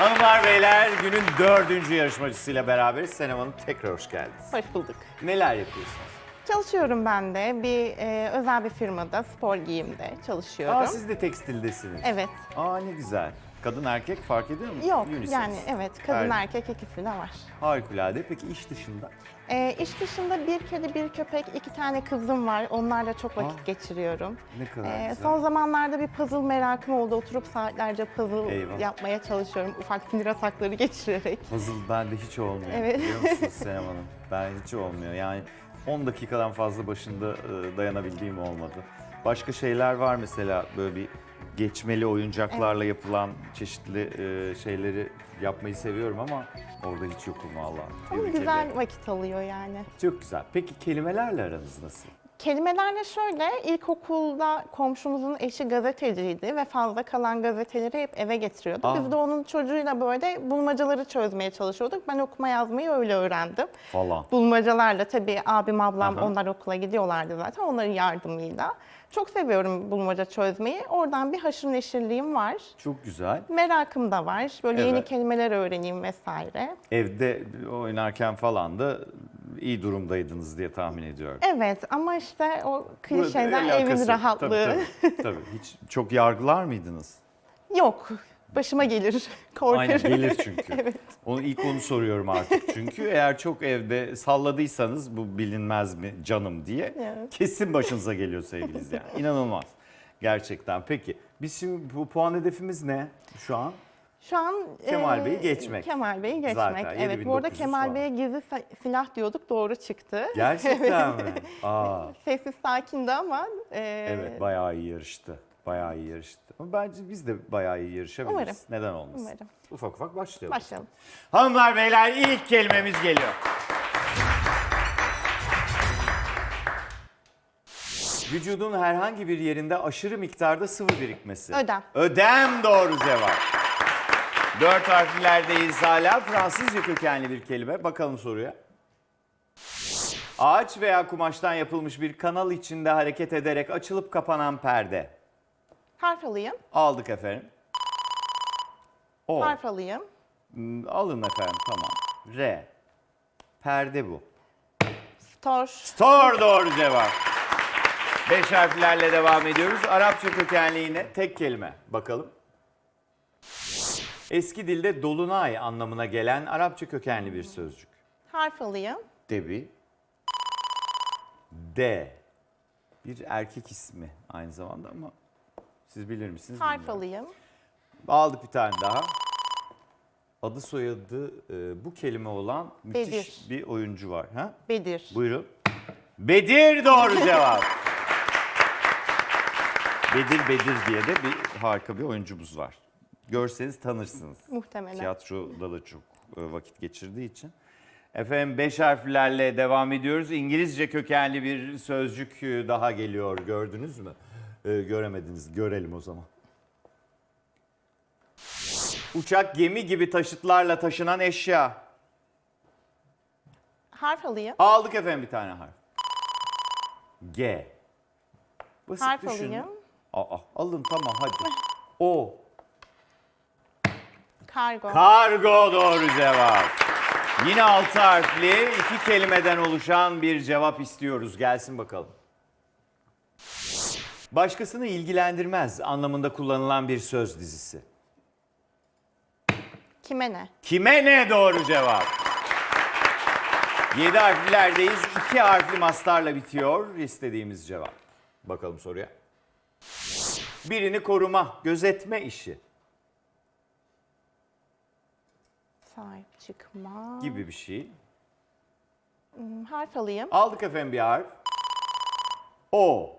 Hanımlar beyler günün dördüncü yarışmacısıyla beraberiz. Senem Hanım tekrar hoş geldiniz. Hoş bulduk. Neler yapıyorsunuz? Çalışıyorum ben de. Bir e, özel bir firmada, spor giyimde çalışıyorum. Aa siz de tekstildesiniz. Evet. Aa ne güzel. Kadın erkek fark ediyor mu? Yok Unisex. yani evet kadın Her- erkek ikisi de var. Harikulade. Peki iş dışında? E, iş dışında bir kedi, bir köpek, iki tane kızım var. Onlarla çok vakit Aa. geçiriyorum. Ne kadar E, güzel. son zamanlarda bir puzzle merakım oldu. Oturup saatlerce puzzle Eyvah. yapmaya çalışıyorum. Ufak sinir atakları geçirerek. Puzzle bende hiç olmuyor. Evet. Biliyor musunuz Senem Hanım? Ben hiç olmuyor. Yani 10 dakikadan fazla başında e, dayanabildiğim olmadı. Başka şeyler var mesela böyle bir geçmeli oyuncaklarla yapılan çeşitli e, şeyleri yapmayı seviyorum ama orada hiç yokum valla. Ama Tebrik güzel ederim. vakit alıyor yani. Çok güzel. Peki kelimelerle aranız nasıl? Kelimelerle şöyle, ilkokulda komşumuzun eşi gazeteciydi ve fazla kalan gazeteleri hep eve getiriyordu. Aa. Biz de onun çocuğuyla böyle bulmacaları çözmeye çalışıyorduk. Ben okuma yazmayı öyle öğrendim. Falan. Bulmacalarla tabii abim, ablam Aha. onlar okula gidiyorlardı zaten onların yardımıyla. Çok seviyorum bulmaca çözmeyi. Oradan bir haşır neşirliğim var. Çok güzel. Merakım da var. Böyle yeni Evet. kelimeler öğreneyim vesaire. Evde oynarken falan da iyi durumdaydınız diye tahmin ediyorum. Evet ama işte o klişeden Burada evin alakası rahatlığı. Tabii, tabii, tabii. Hiç çok yargılar mıydınız? Yok. Başıma gelir. Korkarım. Aynen gelir çünkü. Onu ilk onu soruyorum artık. Çünkü eğer çok evde salladıysanız bu bilinmez mi canım diye Evet. kesin başınıza geliyor sevgili izleyen. İnanılmaz. Gerçekten. Peki biz şimdi bu puan hedefimiz ne şu an? Şu an Kemal e, Bey'i geçmek. Kemal Bey'i geçmek. Zaten evet. 7900 Bu arada Kemal. Bey'e gizli silah diyorduk. Doğru çıktı. Gerçekten mi? Aa, Sessiz sakindi ama e, evet bayağı iyi yarıştı. Bayağı iyi yarıştı. Ama bence biz de bayağı iyi yarışabiliriz. Umarım. Neden olmasın? Umarım. Ufak ufak başlayalım. başlayalım. Hanımlar beyler ilk kelimemiz geliyor. Vücudun herhangi bir yerinde aşırı miktarda sıvı birikmesi. Ödem. Ödem doğru cevap. Dört harflerdeyiz hala. Fransızca kökenli bir kelime. Bakalım soruya. Ağaç veya kumaştan yapılmış bir kanal içinde hareket ederek açılıp kapanan perde. Harf alayım. Aldık efendim. O. Harf alayım. Hmm, Alın efendim tamam. R. Perde bu. Store. Store doğru cevap. Beş harflerle devam ediyoruz. Arapça kökenli yine tek kelime. Bakalım. Eski dilde dolunay anlamına gelen Arapça kökenli bir sözcük. Harf alayım. Debi. D. Bir erkek ismi aynı zamanda ama siz bilir misiniz? Harf bilmiyorum. alayım. Aldık bir tane daha. Adı soyadı e, bu kelime olan müthiş Bedir. bir oyuncu var. Ha? Bedir. Buyurun. Bedir doğru cevap. Bedir Bedir diye de bir harika bir oyuncumuz var. Görseniz tanırsınız. Muhtemelen. Tiyatroda da çok e, vakit geçirdiği için. Efendim beş harflerle devam ediyoruz. İngilizce kökenli bir sözcük e, daha geliyor. Gördünüz mü? E, göremediniz. Görelim o zaman. Uçak, gemi gibi taşıtlarla taşınan eşya. Harf alayım. Aldık efendim bir tane harf. G. Basit Harf düşünün. alayım. Aa, alın tamam hadi. O. Kargo. Kargo doğru cevap. Yine altı harfli iki kelimeden oluşan bir cevap istiyoruz. Gelsin bakalım. Başkasını ilgilendirmez anlamında kullanılan bir söz dizisi. Kime ne? Kime ne doğru cevap? Yedi harflerdeyiz. İki harfli mastarla bitiyor istediğimiz cevap. Bakalım soruya. Birini koruma, gözetme işi Sahip çıkma. gibi bir şey. Hmm, Harf alayım. Aldık efendim bir harf. O.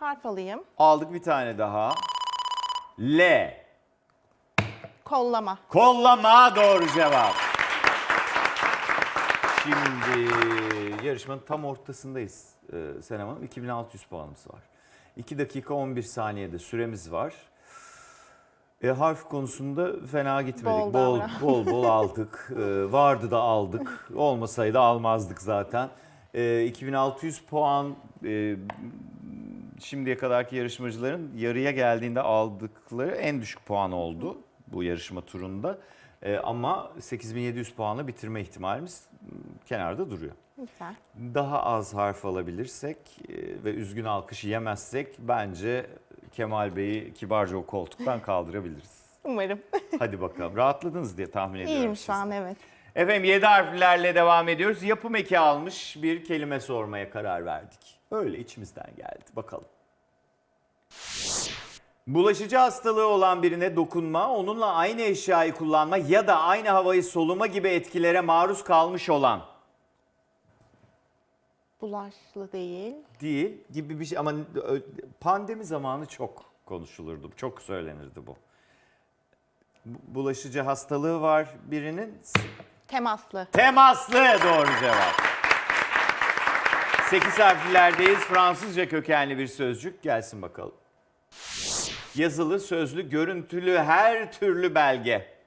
Harf alayım. Aldık bir tane daha. L. Kollama. Kollama doğru cevap. Şimdi yarışmanın tam ortasındayız ee, Senem Hanım. 2600 puanımız var. 2 dakika 11 saniyede süremiz var. E, harf konusunda fena gitmedik. Bol Bol bol, bol aldık. E, vardı da aldık. Olmasaydı almazdık zaten. E, 2600 puan e, şimdiye kadarki yarışmacıların yarıya geldiğinde aldıkları en düşük puan oldu bu yarışma turunda. Ee, ama 8700 puanla bitirme ihtimalimiz kenarda duruyor. Güzel. Daha az harf alabilirsek e, ve üzgün alkış yemezsek bence Kemal Bey'i kibarca o koltuktan kaldırabiliriz. Umarım. Hadi bakalım. Rahatladınız diye tahmin ediyorum. İyiyim şu an evet. Efendim 7 harflerle devam ediyoruz. Yapım eki almış bir kelime sormaya karar verdik. Öyle içimizden geldi. Bakalım. Bulaşıcı hastalığı olan birine dokunma, onunla aynı eşyayı kullanma ya da aynı havayı soluma gibi etkilere maruz kalmış olan Bulaşlı değil. değil gibi bir şey ama pandemi zamanı çok konuşulurdu. Çok söylenirdi bu. Bu- Bulaşıcı hastalığı var birinin Temaslı. Temaslı doğru cevap. 8 harflerdeyiz. Fransızca kökenli bir sözcük. Gelsin bakalım. Yazılı, sözlü, görüntülü her türlü belge.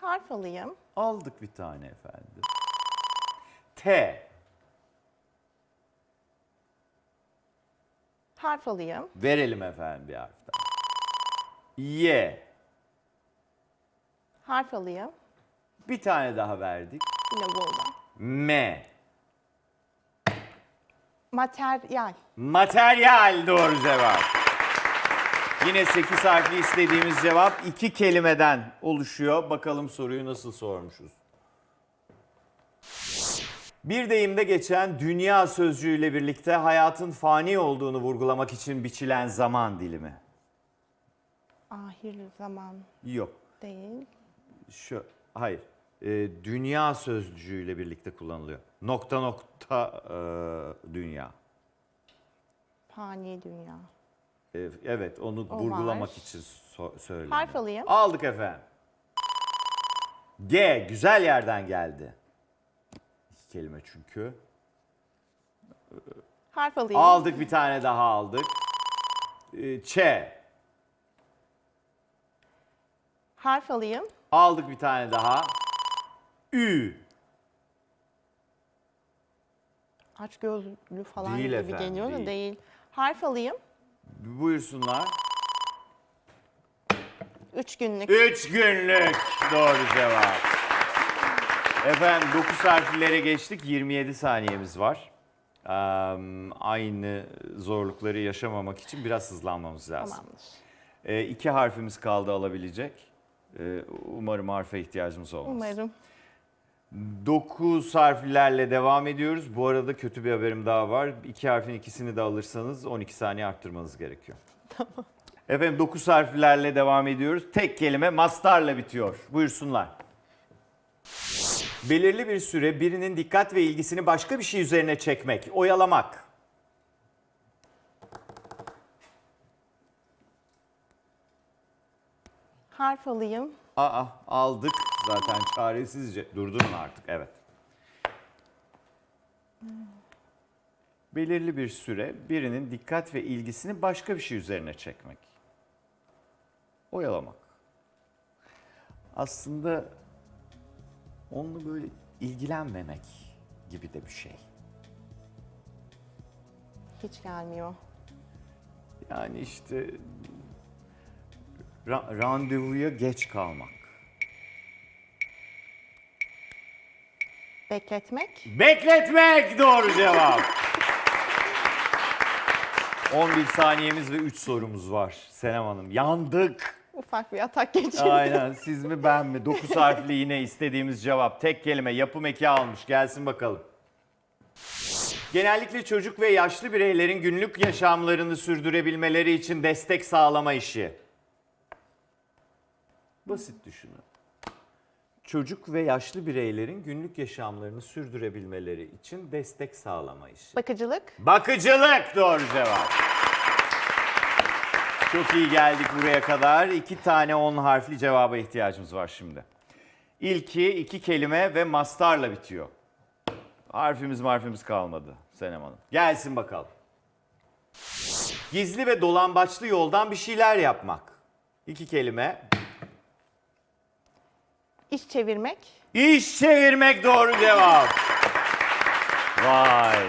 Harf alayım. Aldık bir tane efendim. T. Harf alayım. Verelim efendim bir harf daha. Y. Harf alayım. Bir tane daha verdik. Yine burada. M. Materyal. Materyal doğru cevap. Yine 8 harfli istediğimiz cevap iki kelimeden oluşuyor. Bakalım soruyu nasıl sormuşuz. Bir deyimde geçen dünya sözcüğüyle birlikte hayatın fani olduğunu vurgulamak için biçilen zaman dilimi. Ahir zaman Yok. değil. Şu hayır. Ee, dünya sözcüğüyle birlikte kullanılıyor. Nokta nokta e, dünya. Fani dünya. Ee, Evet onu O vurgulamak için so- söyleniyor. Harf alayım. Aldık efendim. G güzel yerden geldi. İki kelime çünkü. Harf alayım. Aldık bir tane daha aldık. Ee, Ç. Harf alayım. Aldık bir tane daha. Ü. Aç gözlü falan Değil gibi efendim, geliyor da değil. değil. Harf alayım. Buyursunlar. Üç günlük. Üç günlük doğru cevap. Efendim 9 harflere geçtik. 27 saniyemiz var. Ee, aynı zorlukları yaşamamak için biraz hızlanmamız lazım. Tamamdır. Ee, iki harfimiz kaldı alabilecek. Ee, umarım harfe ihtiyacımız olmaz. Umarım. 9 harflerle devam ediyoruz. Bu arada kötü bir haberim daha var. İki harfin ikisini de alırsanız 12 saniye arttırmanız gerekiyor. Tamam. Efendim 9 harflerle devam ediyoruz. Tek kelime mastarla bitiyor. Buyursunlar. Belirli bir süre birinin dikkat ve ilgisini başka bir şey üzerine çekmek, oyalamak. Harf alayım. Aa aldık zaten çaresizce. Durdurun artık evet. Belirli bir süre birinin dikkat ve ilgisini başka bir şey üzerine çekmek. Oyalamak. Aslında onunla böyle ilgilenmemek gibi de bir şey. Hiç gelmiyor. Yani işte ra- randevuya geç kalmak. Bekletmek. Bekletmek doğru cevap. 11 saniyemiz ve 3 sorumuz var. Senem Hanım yandık. Ufak bir atak geçirdim. Aynen siz mi ben mi? 9 harfli yine istediğimiz cevap. Tek kelime yapım eki almış. Gelsin bakalım. Genellikle çocuk ve yaşlı bireylerin günlük yaşamlarını sürdürebilmeleri için destek sağlama işi. Basit düşünün. Çocuk ve yaşlı bireylerin günlük yaşamlarını sürdürebilmeleri için destek sağlama işi. Bakıcılık. Bakıcılık doğru cevap. Çok iyi geldik buraya kadar. İki tane on harfli cevaba ihtiyacımız var şimdi. İlki iki kelime ve mastarla bitiyor. Harfimiz marfimiz kalmadı Senem Hanım. Gelsin bakalım. Gizli ve dolambaçlı yoldan bir şeyler yapmak. İki kelime. İş çevirmek. İş çevirmek doğru cevap. Vay.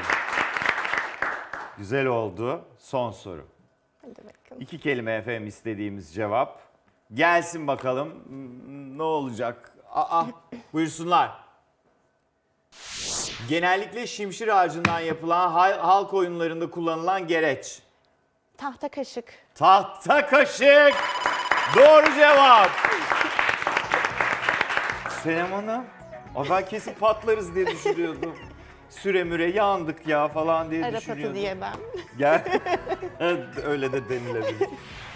Güzel oldu. Son soru. Hadi bakalım. İki kelime efendim istediğimiz cevap. Gelsin bakalım ne olacak? Aa, buyursunlar. Genellikle şimşir ağacından yapılan hal- halk oyunlarında kullanılan gereç. Tahta kaşık. Tahta kaşık. Doğru cevap. Senem Hanım. Aa, ben kesin patlarız diye düşünüyordum. Süre müre yandık ya falan diye Arap düşünüyordum. atı diyemem. Gel. Öyle de denilebilir.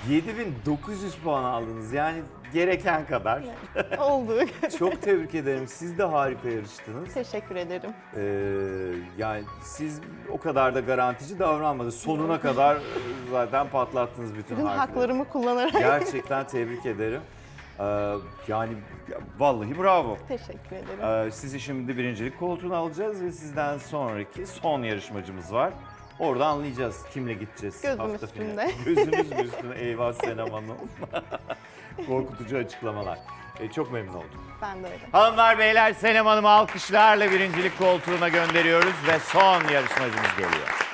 7900 puan aldınız. Yani gereken kadar. Olduk. Çok tebrik ederim. Siz de harika yarıştınız. Teşekkür ederim. Ee, yani siz o kadar da garantici davranmadınız. Sonuna kadar zaten patlattınız bütün Bütün harfleri. haklarımı kullanarak. Gerçekten tebrik ederim. Ee, yani vallahi bravo. Teşekkür ederim. Ee, sizi şimdi birincilik koltuğuna alacağız ve sizden sonraki son yarışmacımız var. Orada anlayacağız kimle gideceğiz. Gözüm hafta üstünde. finali. Gözünüz mü? Eyvah Senem Hanım. Korkutucu açıklamalar. Ee, çok memnun oldum. Ben de öyle. Hanımlar beyler Senem Hanım'ı alkışlarla birincilik koltuğuna gönderiyoruz ve son yarışmacımız geliyor.